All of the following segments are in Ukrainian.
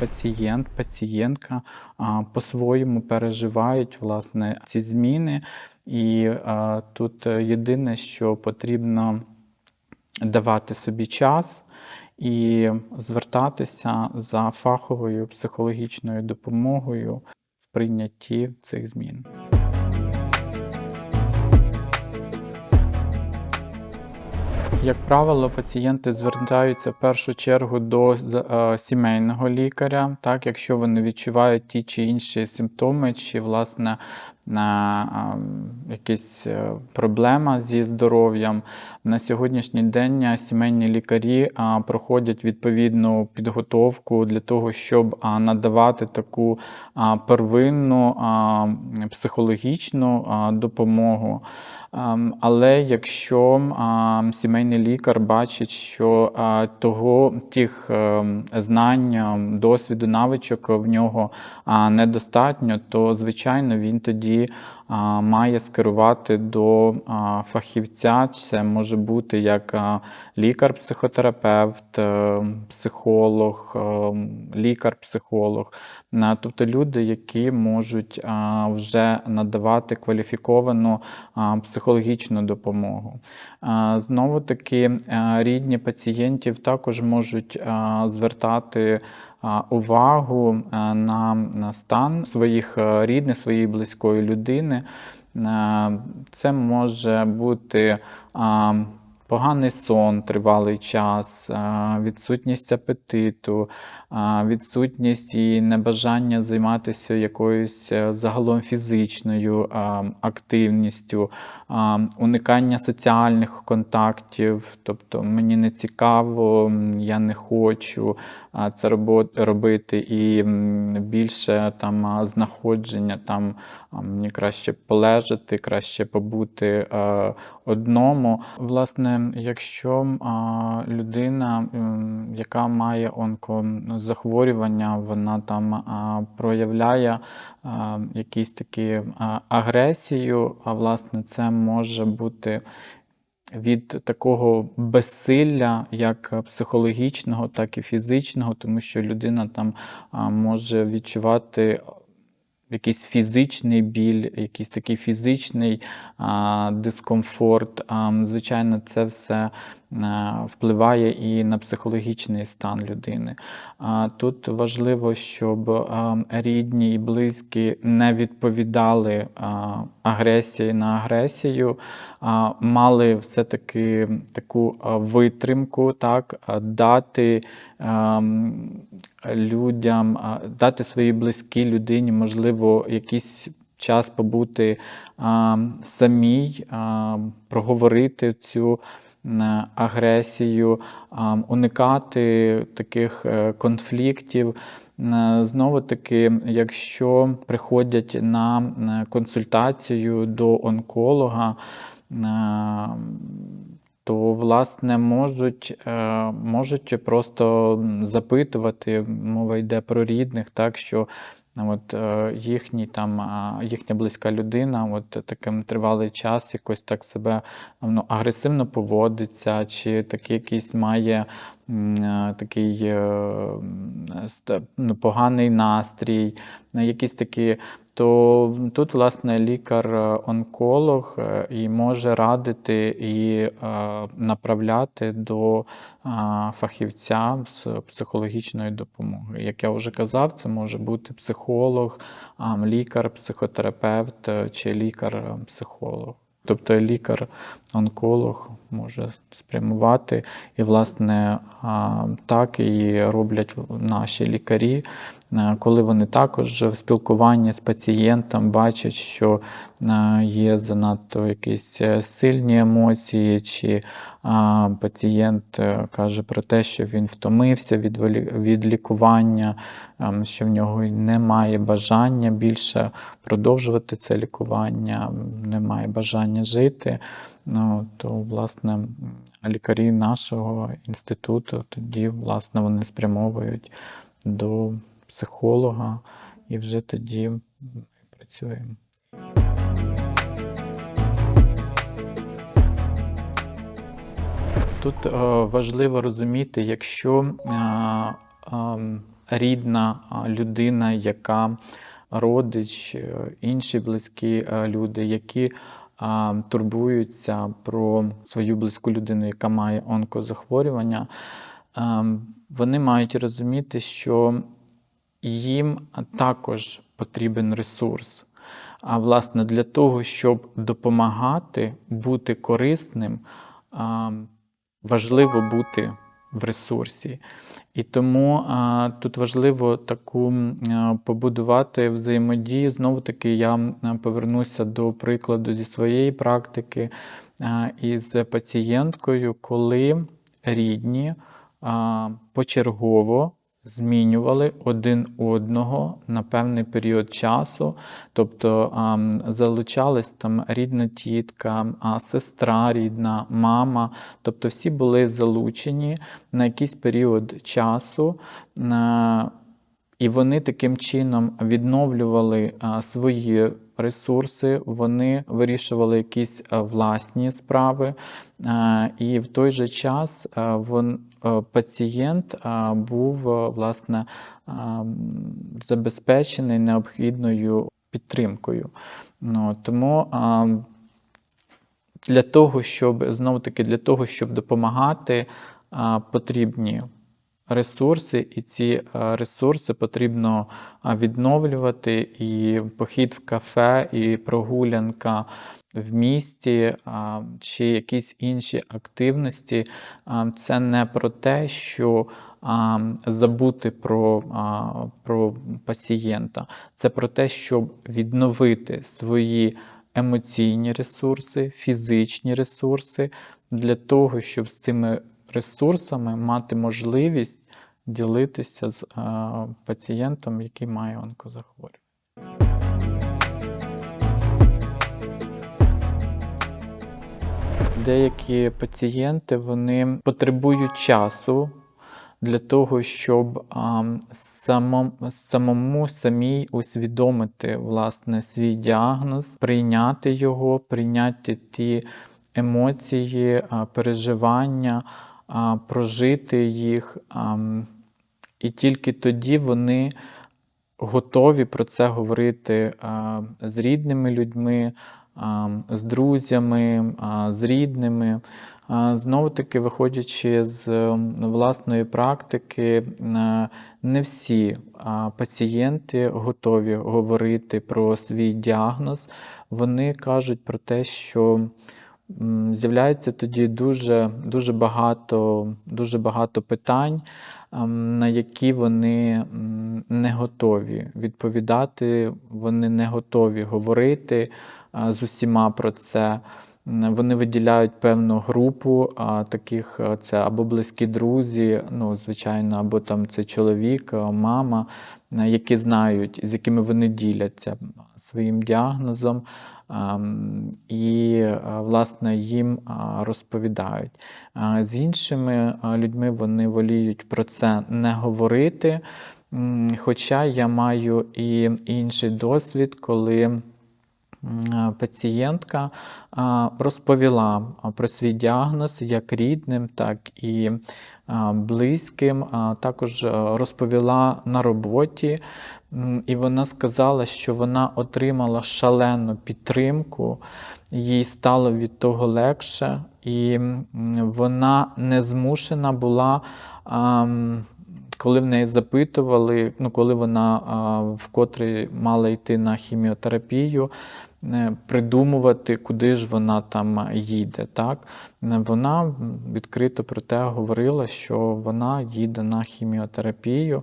пацієнт, пацієнтка по-своєму переживають власне ці зміни. І тут єдине, що потрібно давати собі час і звертатися за фаховою психологічною допомогою в прийнятті цих змін. Як правило, пацієнти звертаються в першу чергу до е, сімейного лікаря, так, якщо вони відчувають ті чи інші симптоми, чи власне на якісь е, проблема зі здоров'ям. На сьогоднішній день е, сімейні лікарі проходять відповідну підготовку для того, щоб надавати таку первинну психологічну допомогу. Але якщо сімейний лікар бачить, що е, того тих ем, знань, досвіду, навичок в нього недостатньо, то звичайно він тоді має скерувати до фахівця. Це може бути як лікар-психотерапевт, е, психолог, е, лікар-психолог. Тобто люди, які можуть вже надавати кваліфіковану психологічну допомогу. Знову таки, рідні пацієнтів також можуть звертати увагу на стан своїх рідних, своєї близької людини. А, Це може бути Поганий сон тривалий час, відсутність апетиту, відсутність і небажання займатися якоюсь е, загалом фізичною активністю, уникання соціальних контактів, тобто мені не цікаво, я не хочу це робити, і більше там знаходження, там мені краще полежати, краще побути е, одному. Власне, якщо людина, яка має онкозахворювання, вона там проявляє якісь такі агресію, а власне це може бути від такого безсилля, як психологічного, так і фізичного, тому що людина там може відчувати якийсь фізичний біль, якийсь такий фізичний а, дискомфорт. А, звичайно, це все впливає і на психологічний стан людини. Тут важливо, щоб а, рідні і близькі не відповідали агресії на агресію, мали все-таки таку витримку, так, дати людям, дати своїй близькій людині, можливо, якийсь час побути а, самій, а, проговорити цю агресію, уникати таких е, конфліктів. Знову таки, якщо приходять на консультацію до онколога, е, то власне можуть, е, можуть просто запитувати, мова йде про рідних, так що от їхні там їхня близька людина, от таким тривалий час якось так себе ну, агресивно поводиться, чи такий якийсь має е, такий е, ст- ну, поганий настрій, е, якісь такі. То тут, власне, лікар-онколог е, і може радити і е, направляти до е, фахівця з психологічної допомоги. Як я вже казав, це може бути психолог, лікар, психотерапевт е, чи лікар-психолог. Тобто лікар-онколог може спрямувати, і, власне, так і роблять наші лікарі, коли вони також в спілкуванні з пацієнтом бачать, що е, є занадто якісь е, сильні емоції, чи пацієнт е, каже про те, що він втомився від, лікування, ем, що в нього немає бажання більше продовжувати це лікування, немає бажання жити. Ну, то, власне, лікарі нашого інституту тоді, власне, вони спрямовують до психолога, і вже тоді працюємо. Тут е, важливо розуміти, якщо е, ем, рідна людина, яка родич, е, інші близькі е, люди, які турбуються про свою близьку людину, яка має онкозахворювання, ем, вони мають розуміти, що їм також потрібен ресурс. А власне, для того, щоб допомагати бути корисним, важливо бути в ресурсі. І тому тут важливо таку побудувати взаємодію. Знову таки, я повернуся до прикладу зі своєї практики із пацієнткою, коли рідні почергово змінювали один одного на певний період часу, тобто залучалась там рідна тітка, сестра рідна, мама, тобто всі були залучені на якийсь період часу. І вони таким чином відновлювали свої ресурси, вони вирішували якісь власні справи, і в той же час а, пацієнт був власне забезпечений необхідною підтримкою. Ну, тому для того, щоб знову таки для того, щоб допомагати, потрібні ресурси, і ці ресурси потрібно відновлювати. І похід в кафе, і прогулянка в місті, чи якісь інші активності. Це не про те, що забути про, про пацієнта. Це про те, щоб відновити свої емоційні ресурси, фізичні ресурси для того, щоб з цими ресурсами мати можливість ділитися з а, пацієнтом, який має онкозахворювання. Деякі пацієнти вони потребують часу для того, щоб самому, самому самій усвідомити власне свій діагноз, прийняти його, прийняти ті емоції, переживання, прожити їх. І тільки тоді вони готові про це говорити з рідними людьми, з друзями, з рідними. Знову таки, виходячи з власної практики, не всі пацієнти готові говорити про свій діагноз. Вони кажуть про те, що з'являється тоді дуже, дуже, багато, дуже багато питань, ем, на які вони не готові відповідати, вони не готові говорити з усіма про це. Вони виділяють певну групу а, таких, це або близькі друзі, ну, звичайно, або там це чоловік, мама, які знають, з якими вони діляться своїм діагнозом, ам, і, власне, їм розповідають. З іншими людьми вони воліють про це не говорити. Хоча я маю і інший досвід, коли пацієнтка розповіла про свій діагноз як рідним, так і близьким. А Також розповіла на роботі, і вона сказала, що вона отримала шалену підтримку, їй стало від того легше, і вона не змушена була. Коли в неї запитували, ну коли вона вкотре мала йти на хіміотерапію, е, придумувати, куди ж вона там їде. Так? Вона відкрито про те говорила, що вона їде на хіміотерапію.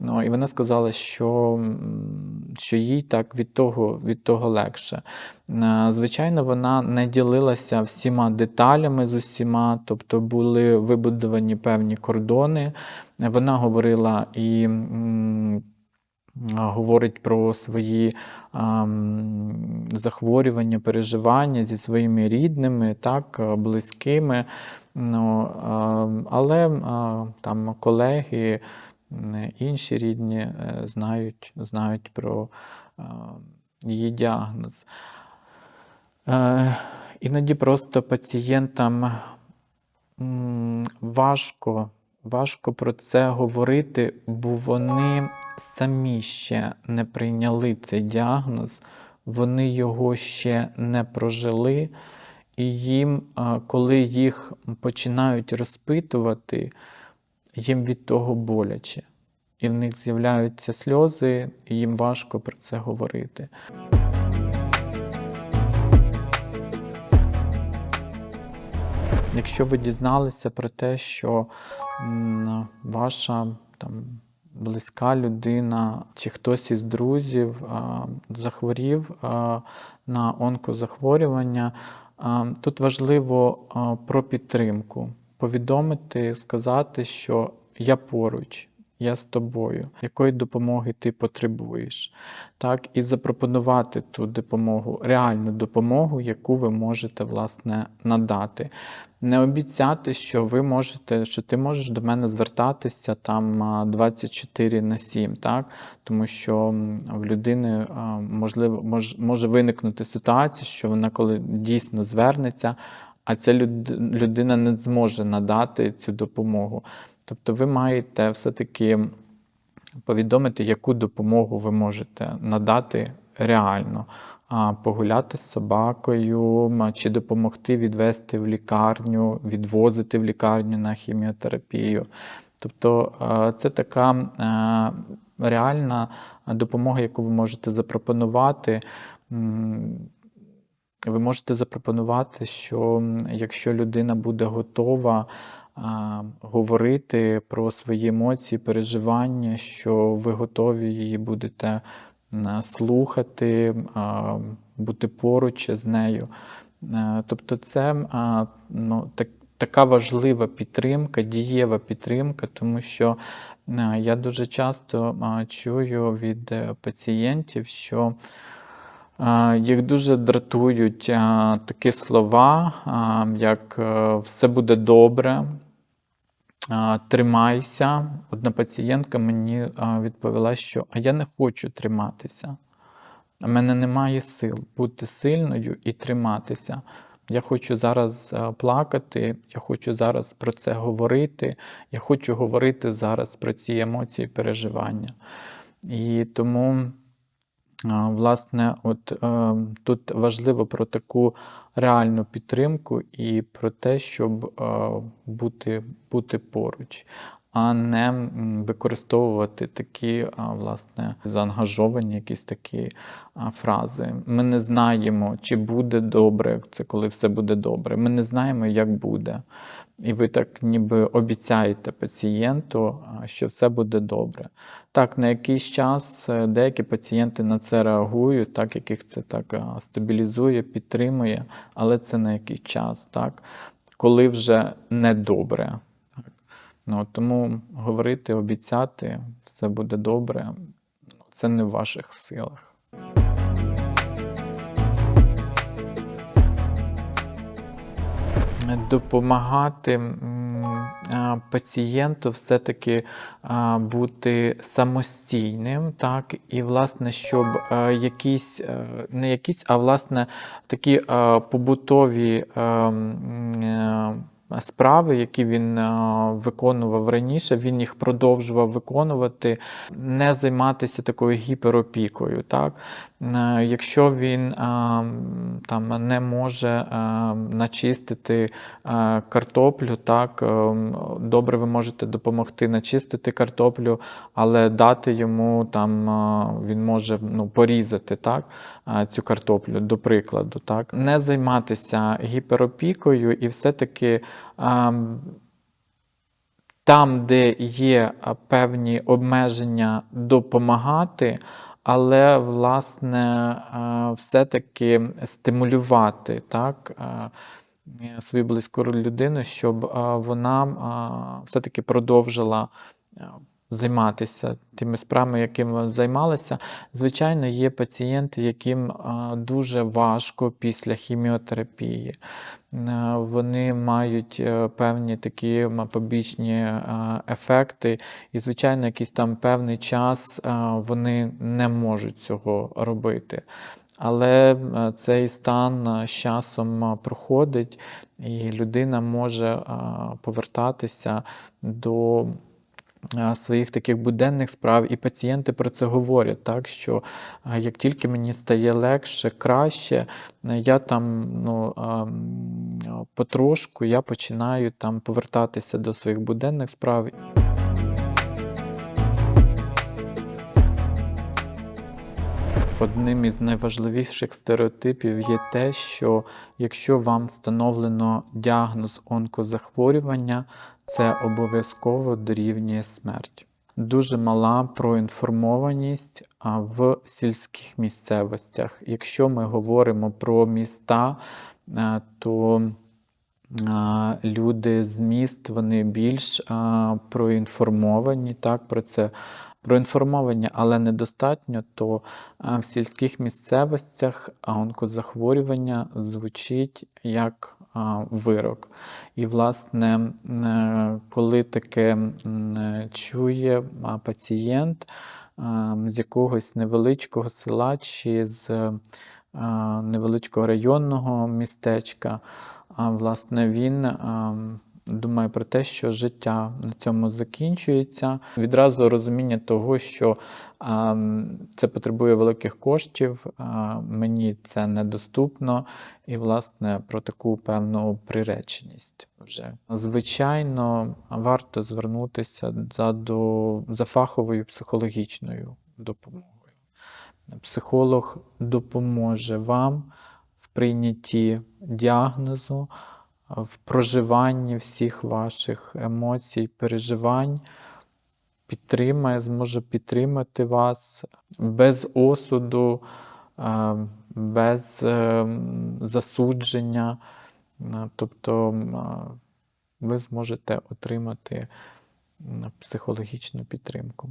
Ну, і вона сказала, що, що їй так від того, від того легше. Звичайно, вона не ділилася всіма деталями з усіма, тобто були вибудовані певні кордони. Вона говорила і говорить про свої захворювання, переживання зі своїми рідними, так, близькими. Ну, але там колеги, інші рідні е, знають, знають про її діагноз. Е, Іноді просто пацієнтам важко важко про це говорити, бо вони самі ще не прийняли цей діагноз, вони його ще не прожили, і їм, коли їх починають розпитувати, їм від того боляче. І в них з'являються сльози, і їм важко про це говорити. Якщо ви дізналися про те, що ваша там, близька людина чи хтось із друзів а, захворів а, на онкозахворювання, а, тут важливо а, про підтримку, повідомити, сказати, що я поруч. Я з тобою, якої допомоги ти потребуєш, так, і запропонувати ту допомогу, реальну допомогу, яку ви можете власне надати. Не обіцяти, що ви можете, що ти можеш до мене звертатися там 24 на 7, так? тому що в людини можливо мож, може виникнути ситуація, що вона коли дійсно звернеться, а ця людина не зможе надати цю допомогу. Тобто ви маєте все-таки повідомити, яку допомогу ви можете надати реально. Погуляти з собакою, чи допомогти відвести в лікарню, відвозити в лікарню на хіміотерапію. Тобто е, це така е, реальна допомога, яку ви можете запропонувати. Ви можете запропонувати, що якщо людина буде готова а, говорити про свої емоції, переживання, що ви готові її будете слухати, а, бути поруч з нею. Е, Тобто, це а, ну, так, така важлива підтримка, дієва підтримка, тому що я дуже часто а, чую від е, пацієнтів, що а, Їх дуже дратують такі слова, як е, все буде добре, тримайся. Одна пацієнтка мені відповіла, що а я не хочу триматися. У мене немає сил бути сильною і триматися. Я хочу зараз е, плакати, я хочу зараз про це говорити, я хочу говорити зараз про ці емоції, переживання. І тому. Власне, от е, тут важливо про таку реальну підтримку і про те, щоб е, бути, бути поруч, а не використовувати такі, власне, заангажовані якісь такі фрази. Ми не знаємо, чи буде добре, це коли все буде добре. Ми не знаємо, як буде. І ви так ніби обіцяєте пацієнту, що все буде добре. Так, на якийсь час е, деякі пацієнти на це реагують, так, яких це так стабілізує, підтримує, але це на якийсь час, так, коли вже не добре. Так. Ну, тому говорити, обіцяти, все буде добре, це не в ваших силах. Допомагати пацієнту все-таки бути самостійним, так, і, власне, щоб е, якісь, е, не якісь, а власне такі е, побутові справи, які він виконував раніше, він їх продовжував виконувати, не займатися такою гіперопікою. Так? Е, Якщо він е, там не може е, начистити картоплю, так добре, ви можете допомогти начистити картоплю, але дати йому там він може ну, порізати так, цю картоплю, до прикладу. Так? Не займатися гіперопікою і все-таки. Там, де є певні обмеження, допомагати, але власне е, все-таки стимулювати так, е, свою близьку людину, щоб е, вона все-таки продовжила займатися тими справами, якими займалася. Звичайно, є пацієнти, яким дуже важко після хіміотерапії. Вони мають е, певні такі побічні е, ефекти, і, звичайно, якийсь там певний час е, вони не можуть цього робити. Але цей стан з часом проходить, і людина може повертатися до своїх таких буденних справ, і пацієнти про це говорять, так що е, як тільки мені стає легше, краще, е, я там ну, потрошку я починаю там повертатися до своїх буденних справ. Одним із найважливіших стереотипів є те, що якщо вам встановлено діагноз онкозахворювання, це обов'язково дорівнює смерть. Дуже мала проінформованість в сільських місцевостях. Якщо ми говоримо про міста, е, то люди з міст вони більш проінформовані так, про це. Проінформовані, але недостатньо, то в сільських місцевостях онкозахворювання звучить як вирок. І, власне, е, коли таке е, чує пацієнт з якогось невеличкого села чи з невеличкого районного містечка, власне, він а, думає про те, що життя на цьому закінчується. Відразу розуміння того, що це потребує великих коштів, мені це недоступно, і, власне, про таку певну приреченість вже. Звичайно, варто звернутися за, до, за фаховою психологічною допомогою. Психолог допоможе вам в прийнятті діагнозу, в проживанні всіх ваших емоцій, переживань, підтримає, зможе підтримати вас без осуду, е, без е, засудження. Е, Тобто ви зможете отримати психологічну підтримку.